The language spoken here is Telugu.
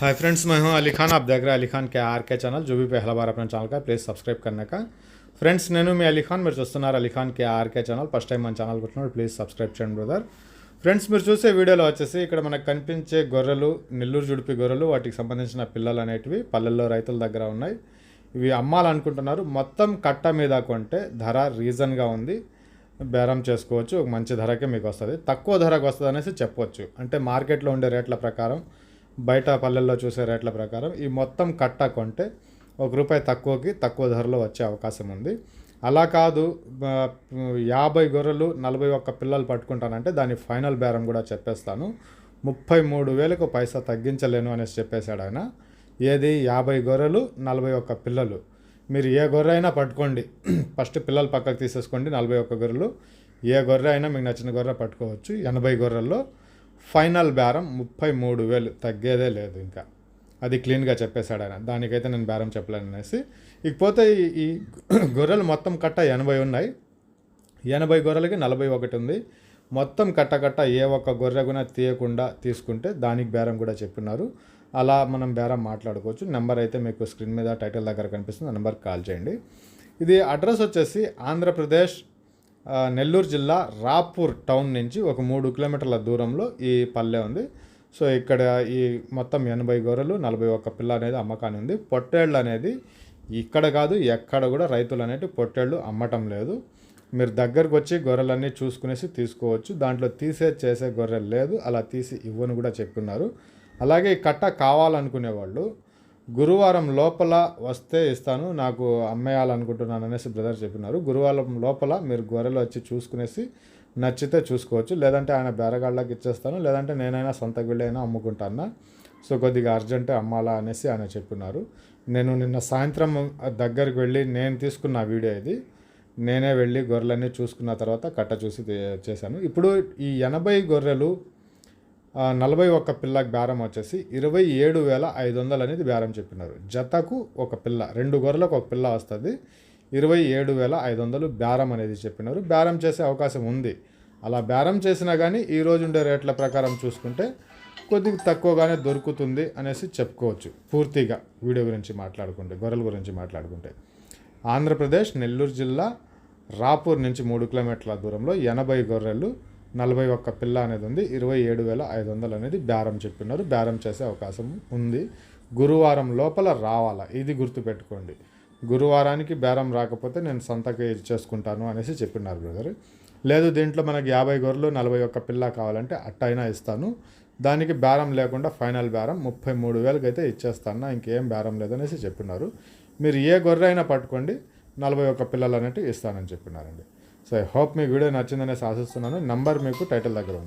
हाय फ्रेंड्स मैं हूं अली खान आप देख रहे हैं अली खान के आर के चैनल जो भी पहला बार अपने ఛానల్ का ప్లీజ్ సబ్స్క్రైబ్ करने का ఫ్రెండ్స్ నేను మీ అలీ ఖాన్ మీరు చూస్తున్నారు Ali Khan K RK channel first time మన ఛానల్ కొట్టినాడు ప్లీజ్ సబ్స్క్రైబ్ చేయండి బ్రదర్ ఫ్రెండ్స్ మీరు చూసే వీడియోలో వచ్చేసి ఇక్కడ మనకు కనిపించే గొర్రెలు నెల్లూరు జుడిపి గొర్రెలు వాటికి సంబంధించిన పిల్లలు అనేటివి పల్లెల్లో రైతుల దగ్గర ఉన్నాయి ఇవి అమ్మాలనుకుంటున్నారు మొత్తం కట్ట మీద కొంటే ధర రీజన్గా ఉంది బేరం చేసుకోవచ్చు ఒక మంచి ధరకే మీకు వస్తుంది తక్కువ ధరకు వస్తుంది అనేసి చెప్పవచ్చు అంటే మార్కెట్లో ఉండే రేట్ల ప్రకారం బయట పల్లెల్లో చూసే రేట్ల ప్రకారం ఈ మొత్తం కట్ట కొంటే ఒక రూపాయి తక్కువకి తక్కువ ధరలో వచ్చే అవకాశం ఉంది. అలా కాదు యాభై గొర్రెలు నలభై ఒక్క పిల్లలు పట్టుకుంటానంటే దాని ఫైనల్ బేరం కూడా చెప్పేస్తాను. ముప్పై మూడు వేలకు పైసా తగ్గించలేను అనేసి చెప్పేశాడు ఆయన. ఏది? యాభై గొర్రెలు నలభై ఒక్క పిల్లలు. మీరు ఏ గొర్రె అయినా పట్టుకోండి. ఫస్ట్ పిల్లలు పక్కకు తీసేసుకోండి నలభై ఒక్క గొర్రెలు. ఏ గొర్రె అయినా మీకు నచ్చిన గొర్రె పట్టుకోవచ్చు. ఎనభై గొర్రెల్లో ఫైనల్ బేరం ముప్పై మూడు వేలు. తగ్గేదే లేదు ఇంకా. అది క్లీన్గా చెప్పేశాడు ఆయన. దానికైతే నేను బేరం చెప్పలేను అనేసి ఇకపోతే ఈ- గొర్రెలు మొత్తం కట్ట ఎనభై ఉన్నాయి. ఎనభై గొర్రెలకి నలభై ఒకటి ఉంది. మొత్తం కట్ట కట్ట ఏ ఒక్క గొర్రె కూడా తీయకుండా తీసుకుంటే దానికి బేరం కూడా చెప్పినారు. అలా మనం బేరం మాట్లాడుకోవచ్చు. నెంబర్ అయితే మీకు స్క్రీన్ మీద టైటిల్ దగ్గర కనిపిస్తుంది. ఆ నెంబర్కి కాల్ చేయండి. ఇది అడ్రస్ వచ్చేసి ఆంధ్రప్రదేశ్ నెల్లూరు జిల్లా రాపూర్ టౌన్ నుంచి ఒక మూడు కిలోమీటర్ల దూరంలో ఈ పల్లె ఉంది. సో ఇక్కడ ఈ మొత్తం ఎనభై గొర్రెలు నలభై ఒక్క పిల్ల అనేది అమ్మకాన్ని ఉంది. పొట్టేళ్ళు అనేది ఇక్కడ కాదు ఎక్కడ కూడా రైతులు అనేవి పొట్టేళ్ళు అమ్మటం లేదు. మీరు దగ్గరకు వచ్చి గొర్రెలన్నీ చూసుకునేసి తీసుకోవచ్చు. దాంట్లో తీసే చేసే గొర్రెలు లేదు. అలా తీసి ఇవ్వను కూడా చెప్పున్నారు అలాగే ఈ కట్ట కావాలనుకునే వాళ్ళు గురువారం లోపల వస్తే ఇస్తాను నాకు అమ్మేయాలనుకుంటున్నాను అనేసి బ్రదర్ చెప్పినారు. గురువారం లోపల మీరు గొర్రెలు వచ్చి చూసుకునేసి నచ్చితే చూసుకోవచ్చు లేదంటే ఆయన బేరగాళ్ళకి ఇచ్చేస్తాను లేదంటే నేనైనా సొంత గుళ్ళైనా అమ్ముకుంటాను? సో కొద్దిగా అర్జెంటే అమ్మాలా అనేసి ఆయన చెప్పినారు. నేను నిన్న సాయంత్రం దగ్గరికి వెళ్ళి నేను తీసుకున్న వీడియో ఇది. నేనే వెళ్ళి గొర్రెలన్నీ చూసుకున్న తర్వాత కట్ట చూసి చేశాను. ఇప్పుడు ఈ ఎనభై గొర్రెలు నలభై ఒక్క పిల్లకి బేరం వచ్చేసి ఇరవై ఏడు వేల ఐదు వందలు అనేది బేరం చెప్పినారు. జతకు ఒక పిల్ల రెండు గొర్రెలకు ఒక పిల్ల వస్తుంది. ఇరవై ఏడు వేల ఐదు వందలు బేరం అనేది చెప్పినారు. బేరం చేసే అవకాశం ఉంది. అలా బేరం చేసినా కానీ ఈ రోజు ఉండే రేట్ల ప్రకారం చూసుకుంటే కొద్దిగా తక్కువగానే దొరుకుతుంది అనేసి చెప్పుకోవచ్చు. పూర్తిగా వీడియో గురించి మాట్లాడుకుంటే గొర్రెల గురించి మాట్లాడుకుంటే. ఆంధ్రప్రదేశ్ నెల్లూరు జిల్లా రాపూర్ నుంచి మూడు కిలోమీటర్ల దూరంలో ఎనభై గొర్రెలు నలభై ఒక్క పిల్ల అనేది ఉంది ఇరవై ఏడు వేల ఐదు వందలు అనేది బేరం చెప్పినారు. బేరం చేసే అవకాశం ఉంది. గురువారం లోపల రావాలా? ఇది గుర్తుపెట్టుకోండి. గురువారానికి బేరం రాకపోతే నేను సొంతకి చేసుకుంటాను అనేసి చెప్పినారు బ్రదర్. లేదు దీంట్లో మనకి యాభై గొర్రెలు నలభై ఒక్క పిల్ల కావాలంటే అట్టయినా ఇస్తాను. దానికి బేరం లేకుండా ఫైనల్ బేరం ముప్పై మూడు వేలకి అయితే ఇచ్చేస్తాను ఇంకేం బేరం లేదనేసి చెప్పినారు. మీరు ఏ గొర్రె అయినా పట్టుకోండి నలభై ఒక్క పిల్లలు అనేవి ఇస్తానని చెప్పినారండి. సో ఐ హోప్ మీ వీడియో నచ్చిందనేసి ఆశిస్తున్నాను. నంబర్ మీకు టైటిల్ దగ్గర ఉంది.